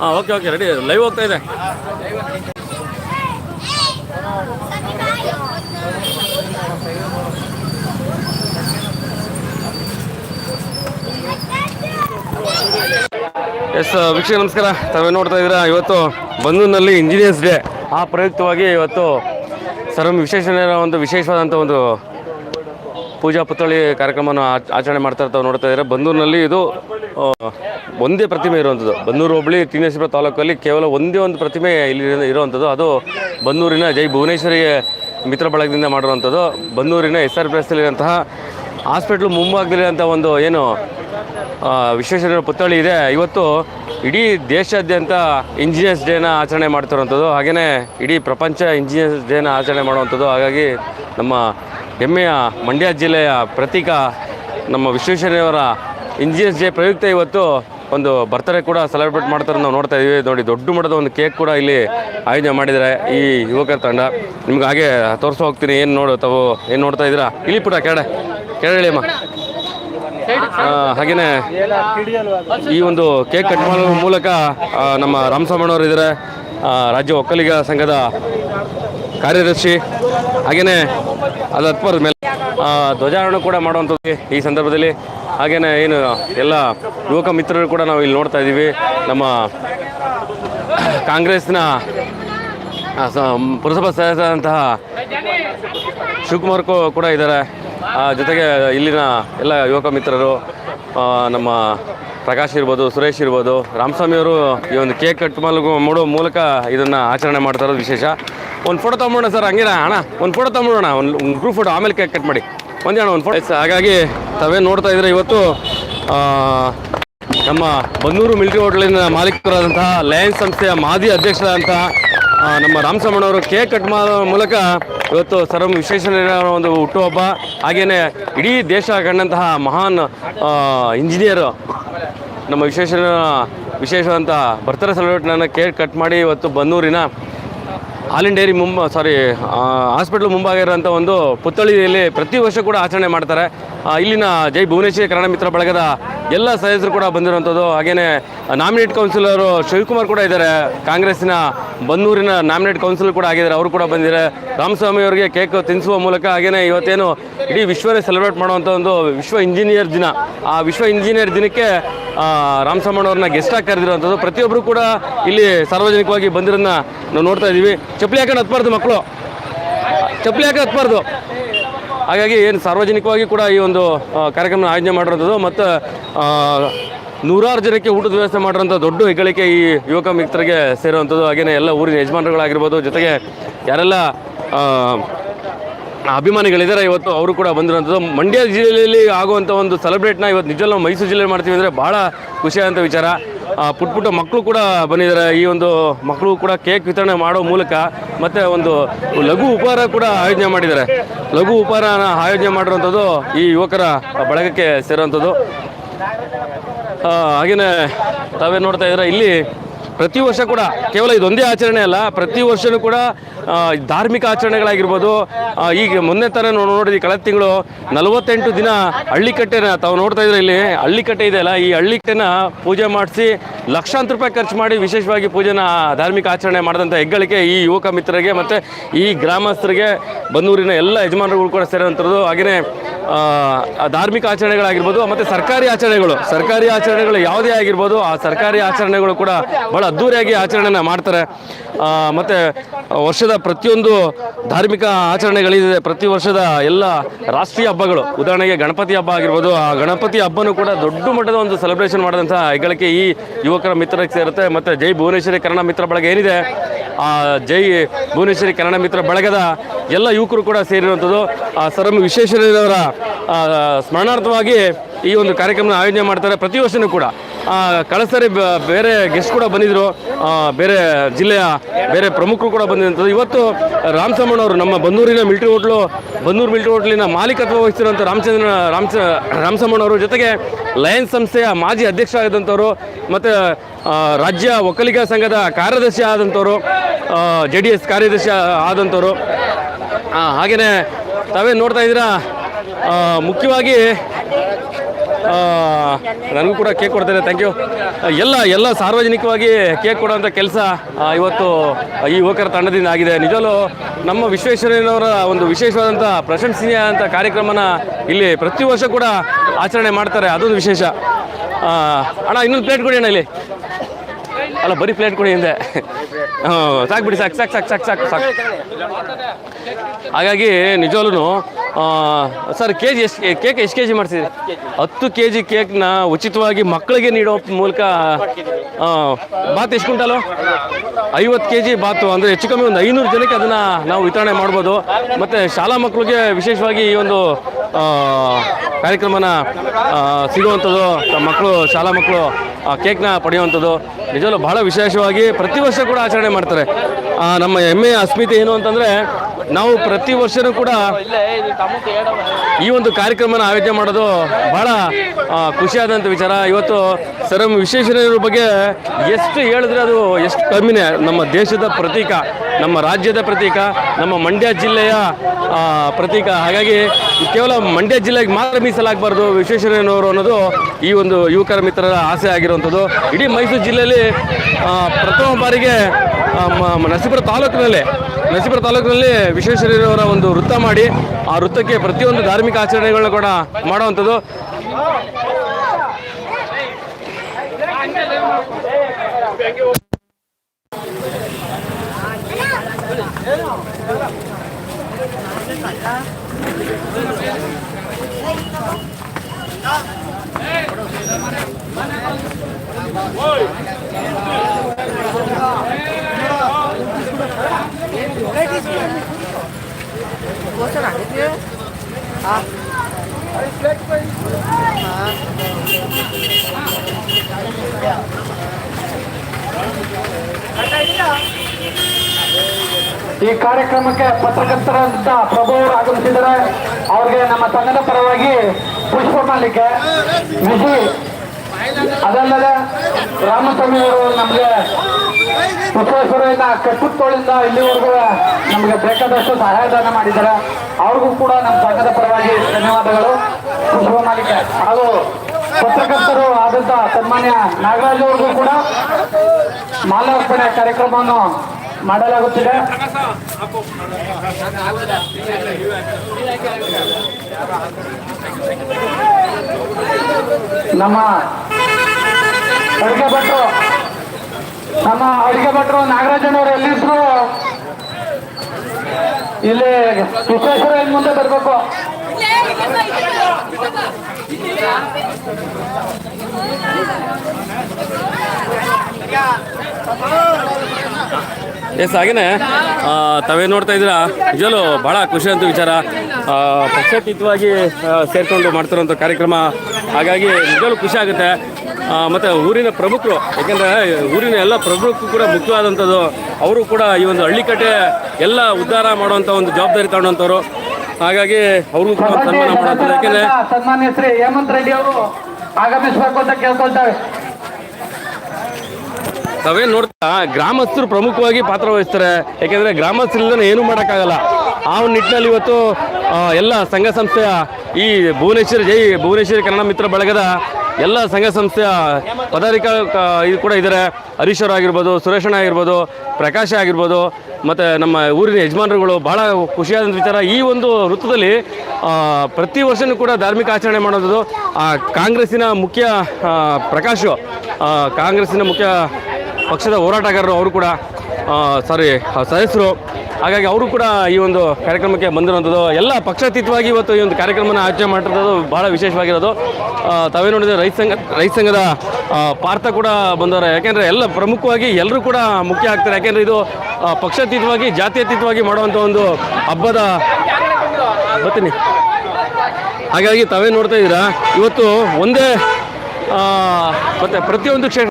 ಹಾಂ okay okay ready live ಹೋಗ್ತಾ ಇದೆ. ಎಸ್ ವೀಕ್ಷಕ ನಮಸ್ಕಾರ. ತಾವೇ ನೋಡ್ತಾ ಇದ್ದೀರಾ? ಇವತ್ತು ಬಂದೂರಿನಲ್ಲಿ ಇಂಜಿನಿಯರ್ಸ್ ಡೇ ಆ ಪ್ರಯುಕ್ತವಾಗಿ ಇವತ್ತು ಸರ್ವ ವಿಶೇಷ ಒಂದು ವಿಶೇಷವಾದಂಥ ಒಂದು ಪೂಜಾ ಪುತ್ಥಳಿ ಕಾರ್ಯಕ್ರಮವನ್ನು ಆಚ- ಆಚರಣೆ ಮಾಡ್ತಾ ಇರ್ತಾವೆ ನೋಡ್ತಾ ಇದ್ದಾರೆ ಬಂದೂರಿನಲ್ಲಿ ಇದು ಒಂದೇ ಪ್ರತಿಮೆ ಇರುವಂಥದ್ದು. ಬನ್ನೂರು ಹೋಬಳಿ ತೀನೇಶ್ವರ ತಾಲೂಕಲ್ಲಿ ಕೇವಲ ಒಂದೇ ಒಂದು ಪ್ರತಿಮೆ ಇಲ್ಲಿ ಇರೋ- ಇರುವಂಥದ್ದು. ಅದು ಬನ್ನೂರಿನ ಜೈ ಭುವನೇಶ್ವರಿ ಮಿತ್ರ ಬಳಗದಿಂದ ಮಾಡಿರುವಂಥದ್ದು. ಬನ್ನೂರಿನ ಎಸ್ ಆರ್ ಪಿ ರಸ್ತೆಯಲ್ಲಿರುವಂತಹ ಹಾಸ್ಪಿಟ್ಲು ಮುಂಭಾಗದಲ್ಲಿರುವಂಥ ಒಂದು ಏನು ವಿಶ್ವೇಶ್ವರ ಪುತ್ಥಳಿ ಇದೆ. ಇವತ್ತು ಇಡೀ ದೇಶಾದ್ಯಂತ ಇಂಜಿನಿಯರ್ಸ್ ಡೇನ ಆಚರಣೆ ಮಾಡ್ತಿರುವಂಥದ್ದು ಹಾಗೆಯೇ ಇಡೀ ಪ್ರಪಂಚ ಇಂಜಿನಿಯರ್ಸ್ ಡೇನ ಆಚರಣೆ ಮಾಡುವಂಥದ್ದು. ಹಾಗಾಗಿ ನಮ್ಮ ಹೆಮ್ಮೆಯ ಮಂಡ್ಯ ಜಿಲ್ಲೆಯ ಪ್ರತೀಕ ನಮ್ಮ ವಿಶ್ವೇಶ್ವರಯ್ಯವರ ಇಂಜಿನಿಯರ್ಸ್ ಡೇ ಪ್ರಯುಕ್ತ ಇವತ್ತು ಒಂದು ಬರ್ತ್ಡೇ ಕೂಡ ಸೆಲೆಬ್ರೇಟ್ ಮಾಡ್ತಾರೆ ನಾವು ನೋಡ್ತಾ ಇದೀವಿ. ನೋಡಿ, ದೊಡ್ಡ ಮಟ್ಟದ ಒಂದು ಕೇಕ್ ಕೂಡ ಇಲ್ಲಿ ಆಯೋಜನೆ ಮಾಡಿದ್ದಾರೆ ಈ ಯುವಕರ ತಂಡ. ನಿಮ್ಗೆ ಹಾಗೆ ತೋರಿಸೋ ಹೋಗ್ತೀನಿ. ಏನು ನೋಡು ತಾವು, ಏನು ನೋಡ್ತಾ ಇದ್ದೀರಾ? ಇಲ್ಲಿ ಪುಟ, ಕೆಳಗಡೆ ಕೆಳಗಡೆ ಅಮ್ಮ. ಹಾಗೆಯೇ ಈ ಒಂದು ಕೇಕ್ ಕಟ್ ಮಾಡುವ ಮೂಲಕ ನಮ್ಮ ರಾಮಸ್ವಾಮಣ್ಣವರು ಇದ್ದಾರೆ. ರಾಜ್ಯ ಒಕ್ಕಲಿಗ ಸಂಘದ ಕಾರ್ಯದರ್ಶಿ. ಹಾಗೆಯೇ ಅದು ಮೇಲೆ ಧ್ವಜಾರೋಹಣ ಕೂಡ ಮಾಡುವಂಥದ್ದು ಈ ಸಂದರ್ಭದಲ್ಲಿ. ಹಾಗೆಯೇ ಏನು, ಎಲ್ಲ ಯುವಕ ಮಿತ್ರರು ಕೂಡ ನಾವು ಇಲ್ಲಿ ನೋಡ್ತಾ ಇದ್ದೀವಿ. ನಮ್ಮ ಕಾಂಗ್ರೆಸ್ನ ಪುರಸಭಾ ಸದಸ್ಯರಾದಂತಹ ಶಿವಕುಮಾರ್ ಕೂಡ ಇದ್ದಾರೆ. ಜೊತೆಗೆ ಇಲ್ಲಿನ ಎಲ್ಲ ಯುವಕ ಮಿತ್ರರು ನಮ್ಮ ಪ್ರಕಾಶ್ ಇರ್ಬೋದು, ಸುರೇಶ್ ಇರ್ಬೋದು ರಾಮಸ್ವಾಮಿಯವರು ಈ ಒಂದು ಕೇಕ್ ಕಟ್ ಮೂಲಕ ಮೂಡೋ ಮೂಲಕ ಇದನ್ನು ಆಚರಣೆ ಮಾಡ್ತಾ ಇರೋದು ವಿಶೇಷ. ಒಂದು ಫೋಟೋ ತೊಗೊಂಬೋಣ ಸರ್ ಹಂಗಿರ ಅಣ್ಣ, ಒಂದು ಫೋಟೋ ತೊಗೊಂಬೋಣ ಒಂದು ಗ್ರೂಪ್ ಫೋಟೋ ಆಮೇಲೆ ಕೇಕ್ ಕಟ್ ಮಾಡಿ. ಒಂದೇ ಅಣ್ಣ, ಒಂದು ಫೋಟೋ ಹಾಗಾಗಿ ತಾವೇ ನೋಡ್ತಾ ಇದ್ರೆ ಇವತ್ತು? ನಮ್ಮ ಬನ್ನೂರು ಮಿಲ್ಟ್ರಿ ಹೋಟೆಲಿನ ಮಾಲೀಕರಾದಂತಹ ಲಯನ್ಸ್ ಸಂಸ್ಥೆಯ ಮಾಜಿ ಅಧ್ಯಕ್ಷರಾದಂತಹ ನಮ್ಮ ರಾಮಸ್ವಾಮಣ್ಣವರು ಕೇಕ್ ಕಟ್ ಮಾಡೋ ಮೂಲಕ ಇವತ್ತು ಸರ್ವ ವಿಶ್ವೇಶ್ವರಯ್ಯ ಒಂದು ಹುಟ್ಟುಹಬ್ಬ ಹಾಗೆಯೇ ಇಡೀ ದೇಶ ಕಂಡಂತಹ ಮಹಾನ್ ಇಂಜಿನಿಯರ್ ನಮ್ಮ ವಿಶೇಷ ವಿಶೇಷವಂತ ಬರ್ತಾರೆ ಸೆಲೆಬ್ರೇಟ್ನ ಕೇಕ್ ಕಟ್ ಮಾಡಿ ಇವತ್ತು ಬನ್ನೂರಿನ ಹಾಲಿನ ಡೈರಿ ಮುಂಬ, ಸಾರಿ ಹಾಸ್ಪಿಟ್ಲ್ ಮುಂಭಾಗ ಇರುವಂಥ ಒಂದು ಪುತ್ಥಳಿಯಲ್ಲಿ ಪ್ರತಿ ವರ್ಷ ಕೂಡ ಆಚರಣೆ ಮಾಡ್ತಾರೆ. ಇಲ್ಲಿನ ಜೈ ಭುವನೇಶ್ವರಿ ಕನ್ನಡ ಮಿತ್ರ ಬಳಗದ ಎಲ್ಲ ಸದಸ್ಯರು ಕೂಡ ಬಂದಿರುವಂಥದ್ದು. ಹಾಗೆಯೇ ನಾಮಿನೇಟ್ ಕೌನ್ಸಿಲರು ಶಿವಕುಮಾರ್ ಕೂಡ ಇದ್ದಾರೆ. ಕಾಂಗ್ರೆಸ್ಸಿನ ಬನ್ನೂರಿನ ನಾಮಿನೇಟ್ ಕೌನ್ಸಿಲರ್ ಕೂಡ ಆಗಿದ್ದಾರೆ. ಅವರು ಕೂಡ ಬಂದಿದ್ದಾರೆ. ರಾಮಸ್ವಾಮಿ ಅವರಿಗೆ ಕೇಕ್ ತಿನ್ನಿಸುವ ಮೂಲಕ ಹಾಗೆಯೇ ಇವತ್ತೇನು ಇಡೀ ವಿಶ್ವನೇ ಸೆಲೆಬ್ರೇಟ್ ಮಾಡುವಂಥ ಒಂದು ವಿಶ್ವ ಇಂಜಿನಿಯರ್ ದಿನ. ಆ ವಿಶ್ವ ಇಂಜಿನಿಯರ್ ದಿನಕ್ಕೆ ರಾಮಸ್ವಾಮಿ ಅವ್ರನ್ನ ಗೆಸ್ಟ್ ಆಗಿ ಕರೆದಿರುವಂಥದ್ದು. ಪ್ರತಿಯೊಬ್ಬರು ಕೂಡ ಇಲ್ಲಿ ಸಾರ್ವಜನಿಕವಾಗಿ ಬಂದಿರೋದನ್ನ ನಾವು ನೋಡ್ತಾ ಇದ್ದೀವಿ. ಚಪ್ಪಲಿ ಹಾಕೊಂಡು ಹತ್ಬಾರ್ದು ಮಕ್ಕಳು. ಚಪ್ಪಲಿ ಹಾಕೊಂಡು ಹತ್ಬಾರ್ದು. ಹಾಗಾಗಿ ಏನು ಸಾರ್ವಜನಿಕವಾಗಿ ಕೂಡ ಈ ಒಂದು ಕಾರ್ಯಕ್ರಮ ಆಯೋಜನೆ ಮಾಡಿರೋಂಥದ್ದು ಮತ್ತು ನೂರಾರು ಜನಕ್ಕೆ ಊಟದ ವ್ಯವಸ್ಥೆ ಮಾಡಿರೋಂಥ ದೊಡ್ಡ ಹೆಗ್ಗಳಿಕೆ ಈ ಯುವಕ ಮಿತ್ರರಿಗೆ ಸೇರುವಂಥದ್ದು. ಹಾಗೆಯೇ ಎಲ್ಲ ಊರಿನ ಯಜಮಾನರುಗಳಾಗಿರ್ಬೋದು, ಜೊತೆಗೆ ಯಾರೆಲ್ಲ ಅಭಿಮಾನಿಗಳಿದ್ದಾರೆ, ಇವತ್ತು ಅವರು ಕೂಡ ಬಂದಿರುವಂಥದ್ದು. ಮಂಡ್ಯ ಜಿಲ್ಲೆಯಲ್ಲಿ ಆಗುವಂಥ ಒಂದು ಸೆಲೆಬ್ರೇಟ್ನ ಇವತ್ತು ನಿಜವಲ್ಲ ನಾವು ಮೈಸೂರು ಜಿಲ್ಲೆಯಲ್ಲಿ ಮಾಡ್ತೀವಿ ಅಂದರೆ ಭಾಳ ಖುಷಿಯಾದಂಥ ವಿಚಾರ. ಪುಟ್ಟ ಪುಟ್ಟ ಮಕ್ಕಳು ಕೂಡ ಬಂದಿದ್ದಾರೆ. ಈ ಒಂದು ಮಕ್ಕಳು ಕೂಡ ಕೇಕ್ ವಿತರಣೆ ಮಾಡೋ ಮೂಲಕ ಮತ್ತು ಒಂದು ಲಘು ಉಪಹಾರ ಕೂಡ ಆಯೋಜನೆ ಮಾಡಿದ್ದಾರೆ. ಲಘು ಉಪಹಾರನ ಆಯೋಜನೆ ಮಾಡಿರುವಂಥದ್ದು ಈ ಯುವಕರ ಬಳಗಕ್ಕೆ ಸೇರುವಂಥದ್ದು. ಹಾಗೆಯೇ ತಾವೇ ನೋಡ್ತಾ ಇದ್ರೆ ಇಲ್ಲಿ ಪ್ರತಿ ವರ್ಷ ಕೂಡ ಕೇವಲ ಇದೊಂದೇ ಆಚರಣೆ ಅಲ್ಲ, ಪ್ರತಿ ವರ್ಷವೂ ಕೂಡ ಧಾರ್ಮಿಕ ಆಚರಣೆಗಳಾಗಿರ್ಬೋದು ಈಗ ಮೊನ್ನೆ ಥರ ನೋಡಿದ್ವಿ, ಕಳೆದ ತಿಂಗಳು ನಲವತ್ತೆಂಟು ದಿನ ಹಳ್ಳಿಕಟ್ಟೆನ, ತಾವು ನೋಡ್ತಾ ಇದ್ರೆ ಇಲ್ಲಿ ಹಳ್ಳಿಕಟ್ಟೆ ಇದೆಯಲ್ಲ ಈ ಹಳ್ಳಿಕಟ್ಟೆನ ಪೂಜೆ ಮಾಡಿಸಿ ಲಕ್ಷಾಂತರ ರೂಪಾಯಿ ಖರ್ಚು ಮಾಡಿ ವಿಶೇಷವಾಗಿ ಪೂಜೆನ ಧಾರ್ಮಿಕ ಆಚರಣೆ ಮಾಡಿದಂಥ ಹೆಗ್ಗಳಿಕೆ ಈ ಯುವಕ ಮಿತ್ರರಿಗೆ ಮತ್ತು ಈ ಗ್ರಾಮಸ್ಥರಿಗೆ ಬಂದೂರಿನ ಎಲ್ಲ ಯಜಮಾನರುಗಳು ಕೂಡ ಸೇರುವಂಥದ್ದು ಹಾಗೆಯೇ ಧಾರ್ಮಿಕ ಆಚರಣೆಗಳಾಗಿರ್ಬೋದು, ಮತ್ತು ಸರ್ಕಾರಿ ಆಚರಣೆಗಳು. ಸರ್ಕಾರಿ ಆಚರಣೆಗಳು ಯಾವುದೇ ಆಗಿರ್ಬೋದು, ಆ ಸರ್ಕಾರಿ ಆಚರಣೆಗಳು ಕೂಡ ಭಾಳ ಅದ್ದೂರಿಯಾಗಿ ಆಚರಣೆನ ಮಾಡ್ತಾರೆ. ಮತ್ತು ವರ್ಷದ ಪ್ರತಿಯೊಂದು ಧಾರ್ಮಿಕ ಆಚರಣೆಗಳಿದೆ. ಪ್ರತಿ ವರ್ಷದ ಎಲ್ಲ ರಾಷ್ಟ್ರೀಯ ಹಬ್ಬಗಳು. ಉದಾಹರಣೆಗೆ ಗಣಪತಿ ಹಬ್ಬ ಆಗಿರ್ಬೋದು, ಆ ಗಣಪತಿ ಹಬ್ಬನೂ ಕೂಡ ದೊಡ್ಡ ಮಟ್ಟದ ಒಂದು ಸೆಲೆಬ್ರೇಷನ್ ಮಾಡಿದಂಥ ಹೆಗ್ಗಳಿಕೆ ಈ ಯುವಕರ ಮಿತ್ರಕ್ಕೆ ಸೇರುತ್ತೆ. ಮತ್ತು ಜೈ ಭುವನೇಶ್ವರಿ ಕನ್ನಡ ಮಿತ್ರ ಬಳಗ ಏನಿದೆ, ಆ ಜೈ ಭುವನೇಶ್ವರಿ ಕನ್ನಡ ಮಿತ್ರ ಬಳಗದ ಎಲ್ಲ ಯುವಕರು ಕೂಡ ಸೇರಿರುವಂಥದ್ದು. ಆ ಸರ್ ವಿಶ್ವೇಶ್ವರಯ್ಯನವರ ಸ್ಮರಣಾರ್ಥವಾಗಿ ಈ ಒಂದು ಕಾರ್ಯಕ್ರಮ ಆಯೋಜನೆ ಮಾಡ್ತಾರೆ. ಪ್ರತಿ ವರ್ಷವೂ ಕೂಡ. ಕಳಸರಿ ಬೇರೆ ಗೆಸ್ಟ್ ಕೂಡ ಬಂದಿದ್ದರು ಬೇರೆ ಜಿಲ್ಲೆಯ ಬೇರೆ ಪ್ರಮುಖರು ಕೂಡ ಬಂದಿರುವಂಥದ್ದು ಇವತ್ತು ರಾಮಸಮ್ಮಣ್ಣವರು ನಮ್ಮ ಬಂದೂರಿನ ಮಿಲ್ಟ್ರಿ ಹೋಟ್ಲು ಬಂದೂರು ಮಿಲ್ಟ್ರಿ ಹೋಟ್ಲಿನ ಮಾಲೀಕತ್ವ ವಹಿಸಿರುವಂಥ ರಾಮಚಂದ್ರ, ರಾಮಚ ರಾಮಸಮ್ಮಣ್ಣವರು ಜೊತೆಗೆ ಲಯನ್ಸ್ ಸಂಸ್ಥೆಯ ಮಾಜಿ ಅಧ್ಯಕ್ಷ ಆದಂಥವರು ಮತ್ತು ರಾಜ್ಯ ಒಕ್ಕಲಿಗ ಸಂಘದ ಕಾರ್ಯದರ್ಶಿ ಆದಂಥವರು ಜೆ ಡಿ ಎಸ್ ಕಾರ್ಯದರ್ಶಿ ಆದಂಥವರು ಹಾಗೆಯೇ ತಾವೇ ನೋಡ್ತಾ ಇದ್ದೀರಾ? ಮುಖ್ಯವಾಗಿ ನನಗೂ ಕೂಡ ಕೇಕ್ ಕೊಡ್ತಾರೆ ಥ್ಯಾಂಕ್ ಯು ಎಲ್ಲ ಎಲ್ಲ ಸಾರ್ವಜನಿಕವಾಗಿ ಕೇಕ್ ಕೊಡುವಂಥ ಕೆಲಸ ಇವತ್ತು ಈ ಯುವಕರ ತಂಡದಿಂದ ಆಗಿದೆ. ನಿಜವಲ್ಲೂ ನಮ್ಮ ವಿಶ್ವೇಶ್ವರಯ್ಯನವರ ಒಂದು ವಿಶೇಷವಾದಂಥ ಪ್ರಶಂಸನೀಯ ಅಂತ ಕಾರ್ಯಕ್ರಮನ ಇಲ್ಲಿ ಪ್ರತಿ ವರ್ಷ ಕೂಡ ಆಚರಣೆ ಮಾಡ್ತಾರೆ, ಅದೊಂದು ವಿಶೇಷ. ಅಣ್ಣ, ಇನ್ನೊಂದು ಪ್ಲೇಟ್ ಕೊಡಿ ಅಣ್ಣ ಇಲ್ಲಿ. ಅಲ್ಲ, ಬರೀ ಪ್ಲೇಟ್ ಕೊಡಿ ಹಿಂದೆ ಹಾಂ ಸಾಕು ಬಿಡಿ ಸಾಕು ಸಾಕು ಸಾಕು ಸಾಕು ಸಾಕು ಸಾಕು. ಹಾಗಾಗಿ ನಿಜವಾಗ್ಲೂ ಸರ್ ಕೆ ಜಿ ಎಷ್ಟು ಕೇಕ್ ಎಷ್ಟು ಕೆ ಜಿ ಮಾಡ್ತಿದ್ರಿ ಹತ್ತು ಕೆ ಜಿ ಕೇಕ್ನ ಉಚಿತವಾಗಿ ಮಕ್ಕಳಿಗೆ ನೀಡೋ ಮೂಲಕ ಬಾತ್ ಎಷ್ಟು ಕುಂಟಲು ಐವತ್ತು ಕೆ ಜಿ ಬಾತು, ಅಂದರೆ ಹೆಚ್ಚು ಕಮ್ಮಿ ಒಂದು ಐನೂರು ಜನಕ್ಕೆ ಅದನ್ನು ನಾವು ವಿತರಣೆ ಮಾಡ್ಬೋದು. ಮತ್ತು ಶಾಲಾ ಮಕ್ಕಳಿಗೆ ವಿಶೇಷವಾಗಿ ಈ ಒಂದು ಕಾರ್ಯಕ್ರಮನ ಸಿಗುವಂಥದ್ದು ಮಕ್ಕಳು, ಶಾಲಾ ಮಕ್ಕಳು ಕೇಕ್ನ ಪಡೆಯುವಂಥದ್ದು. ನಿಜವಲ್ಲೂ ಬಹಳ ವಿಶೇಷವಾಗಿ ಪ್ರತಿ ವರ್ಷ ಕೂಡ ಆಚರಣೆ ಮಾಡ್ತಾರೆ. ನಮ್ಮ ಹೆಮ್ಮೆಯ ಅಸ್ಮಿತೆ ಏನು ಅಂತಂದರೆ ನಾವು ಪ್ರತಿ ವರ್ಷನೂ ಕೂಡ ಈ ಒಂದು ಕಾರ್ಯಕ್ರಮನ ಆಯೋಜನೆ ಮಾಡೋದು ಬಹಳ ಖುಷಿಯಾದಂಥ ವಿಚಾರ. ಇವತ್ತು ಸರ್ ಎಂ ವಿಶ್ವೇಶ್ವರಯ್ಯರ ಬಗ್ಗೆ ಎಷ್ಟು ಹೇಳಿದ್ರೆ ಅದು ಎಷ್ಟು ಕಮ್ಮಿನೇ. ನಮ್ಮ ದೇಶದ ಪ್ರತೀಕ, ನಮ್ಮ ರಾಜ್ಯದ ಪ್ರತೀಕ, ನಮ್ಮ ಮಂಡ್ಯ ಜಿಲ್ಲೆಯ ಪ್ರತೀಕ. ಹಾಗಾಗಿ ಕೇವಲ ಮಂಡ್ಯ ಜಿಲ್ಲೆಗೆ ಮಾತ್ರ ಮೀಸಲಾಗಬಾರ್ದು ವಿಶ್ವೇಶ್ವರಯ್ಯನವರು ಅನ್ನೋದು ಈ ಒಂದು ಯುವಕರ ಮಿತ್ರರ ಆಸೆ ಆಗಿರುವಂಥದ್ದು. ಇಡೀ ಮೈಸೂರು ಜಿಲ್ಲೆಯಲ್ಲಿ ಪ್ರಥಮ ಬಾರಿಗೆ ನರಸೀಪುರ ತಾಲೂಕಿನಲ್ಲಿ ನರಸೀಪುರ ತಾಲೂಕಿನಲ್ಲಿ ವಿಶ್ವೇಶ್ವರಯ್ಯನವರ ಒಂದು ವೃತ್ತ ಮಾಡಿ ಆ ವೃತ್ತಕ್ಕೆ ಪ್ರತಿಯೊಂದು ಧಾರ್ಮಿಕ ಆಚರಣೆಗಳನ್ನ ಕೂಡ ಮಾಡುವಂಥದ್ದು. Bosan aja dia. 아. ಈ ಕಾರ್ಯಕ್ರಮಕ್ಕೆ ಪತ್ರಕರ್ತರಂತ ಪ್ರಭು ಅವರು ಆಗಮಿಸಿದ್ದಾರೆ ಅವ್ರಿಗೆ ನಮ್ಮ ಸಂಘದ ಪರವಾಗಿ ಪುಷ್ಪ ಮಾಡಲಿಕ್ಕೆ ವಿಧಿ ಅದಲ್ಲದೆ ರಾಮಸ್ವಾಮಿ ಅವರು ನಮಗೆ ವಿಶ್ವೇಶ್ವರಯ್ಯನ ಕಟ್ಟುತ್ತೋಳಿಂದ ಇಲ್ಲಿವರೆಗೂ ನಮಗೆ ಬೇಕಾದಷ್ಟು ಸಹಾಯಧನ ಮಾಡಿದ್ದಾರೆ. ಅವ್ರಿಗೂ ಕೂಡ ನಮ್ಮ ಸಂಘದ ಪರವಾಗಿ ಧನ್ಯವಾದಗಳು. ಪುಷ್ಪ ಮಾಲೀಕ ಹಾಗೂ ಪತ್ರಕರ್ತರು ಆದಂಥ ಸನ್ಮಾನ್ಯ ನಾಗರಾಜ್ ಅವ್ರಿಗೂ ಕೂಡ ಮಾಲಾರ್ಪಣೆ ಕಾರ್ಯಕ್ರಮವನ್ನು ಮಾಡಲಾಗುತ್ತಿದೆ. ನಮ್ಮ ಅಡುಗೆ ಭಟ್ರು ನಮ್ಮ ಅಡಿಗೆ ಭಟ್ರು ನಾಗರಾಜನವರು ಎಲ್ಲಿದ್ರು? ಇಲ್ಲಿ ವಿಶ್ವೇಶ್ವರ ಮುಂದೆ ಬರಬೇಕು? ಎಸ್, ಹಾಗೇನೆ. ತಾವೇನು ತಾವೇ ನೋಡ್ತಾ ಇದ್ದೀರಾ? ನಿಜಲು ಭಾಳ ಖುಷಿ ಅಂತ ವಿಚಾರ. ಪಕ್ಷಾತೀತವಾಗಿ ಸೇರಿಕೊಂಡು ಮಾಡ್ತಿರೋಂಥ ಕಾರ್ಯಕ್ರಮ. ಹಾಗಾಗಿ ನಿಜಲು ಖುಷಿ ಆಗುತ್ತೆ. ಮತ್ತು ಊರಿನ ಪ್ರಮುಖರು ಯಾಕೆಂದರೆ ಊರಿನ ಎಲ್ಲ ಪ್ರಮುಖರು ಕೂಡ ಮುಖ್ಯವಾದಂಥದ್ದು ಅವರು ಕೂಡ ಈ ಒಂದು ಹಳ್ಳಿಕಟ್ಟೆ ಎಲ್ಲ ಉದ್ಧಾರ ಮಾಡುವಂಥ ಒಂದು ಜವಾಬ್ದಾರಿ ತಗೊಂಡಂಥವ್ರು. ಹಾಗಾಗಿ ಅವರು ಕೂಡ ಸನ್ಮಾನ ಮಾಡುವಂಥದ್ದು ಯಾಕೆಂದರೆ ಸನ್ಮಾನ್ಯ ಶ್ರೀ ಹೇಮಂತ್ ರೆಡ್ಡಿ ಅವರು ಆಗಮಿಸಬೇಕು ಅಂತ ಕೇಳ್ಕೊಳ್ತಾರೆ. ತಾವೇನು ನೋಡ್ತಾ ಗ್ರಾಮಸ್ಥರು ಪ್ರಮುಖವಾಗಿ ಪಾತ್ರ ವಹಿಸ್ತಾರೆ. ಯಾಕೆಂದರೆ ಗ್ರಾಮಸ್ಥರಿಂದ ಏನೂ ಮಾಡೋಕ್ಕಾಗಲ್ಲ. ಆ ಒಂದು ನಿಟ್ಟಿನಲ್ಲಿ ಇವತ್ತು ಎಲ್ಲ ಸಂಘ ಸಂಸ್ಥೆಯ ಈ ಭುವನೇಶ್ವರಿ ಜೈ ಭುವನೇಶ್ವರಿ ಕನ್ನಡ ಮಿತ್ರ ಬಳಗದ ಎಲ್ಲ ಸಂಘ ಸಂಸ್ಥೆಯ ಪದಾಧಿಕಾರಿ ಇದು ಕೂಡ ಇದ್ದಾರೆ ಹರೀಶ್ವರ ಆಗಿರ್ಬೋದು ಸುರೇಶಣ್ಣ ಆಗಿರ್ಬೋದು ಪ್ರಕಾಶ ಆಗಿರ್ಬೋದು ಮತ್ತು ನಮ್ಮ ಊರಿನ ಯಜಮಾನರುಗಳು ಭಾಳ ಖುಷಿಯಾದಂಥ ವಿಚಾರ. ಈ ಒಂದು ವೃತ್ತದಲ್ಲಿ ಪ್ರತಿ ವರ್ಷವೂ ಕೂಡ ಧಾರ್ಮಿಕ ಆಚರಣೆ ಮಾಡೋದು ಆ, ಕಾಂಗ್ರೆಸ್ಸಿನ ಮುಖ್ಯ ಪ್ರಕಾಶ್ ಕಾಂಗ್ರೆಸ್ಸಿನ ಮುಖ್ಯ ಪಕ್ಷದ ಹೋರಾಟಗಾರರು ಅವರು ಕೂಡ ಸಾರಿ ಸದಸ್ಯರು. ಹಾಗಾಗಿ ಅವರು ಕೂಡ ಈ ಒಂದು ಕಾರ್ಯಕ್ರಮಕ್ಕೆ ಬಂದಿರುವಂಥದ್ದು. ಎಲ್ಲ ಪಕ್ಷಾತೀತವಾಗಿ ಇವತ್ತು ಈ ಒಂದು ಕಾರ್ಯಕ್ರಮನ ಆಯೋಜನೆ ಮಾಡಿರೋದು ಭಾಳ ವಿಶೇಷವಾಗಿರೋದು. ತಾವೇ ನೋಡಿದರೆ ರೈತ ಸಂಘ, ರೈತ ಸಂಘದ ಪಾರ್ಥ ಕೂಡ ಬಂದವರು. ಯಾಕೆಂದರೆ ಎಲ್ಲ ಪ್ರಮುಖವಾಗಿ ಎಲ್ಲರೂ ಕೂಡ ಮುಖ್ಯ ಆಗ್ತಾರೆ. ಯಾಕೆಂದರೆ ಇದು ಪಕ್ಷಾತೀತವಾಗಿ, ಜಾತ್ಯತೀತವಾಗಿ ಮಾಡುವಂಥ ಒಂದು ಹಬ್ಬದ ಬರ್ತೀನಿ. ಹಾಗಾಗಿ ತಾವೇ ನೋಡ್ತಾ ಇದ್ದೀರಾ? ಇವತ್ತು ಒಂದೇ ಮತ್ತೆ ಪ್ರತಿಯೊಂದು ಕ್ಷೇತ್ರ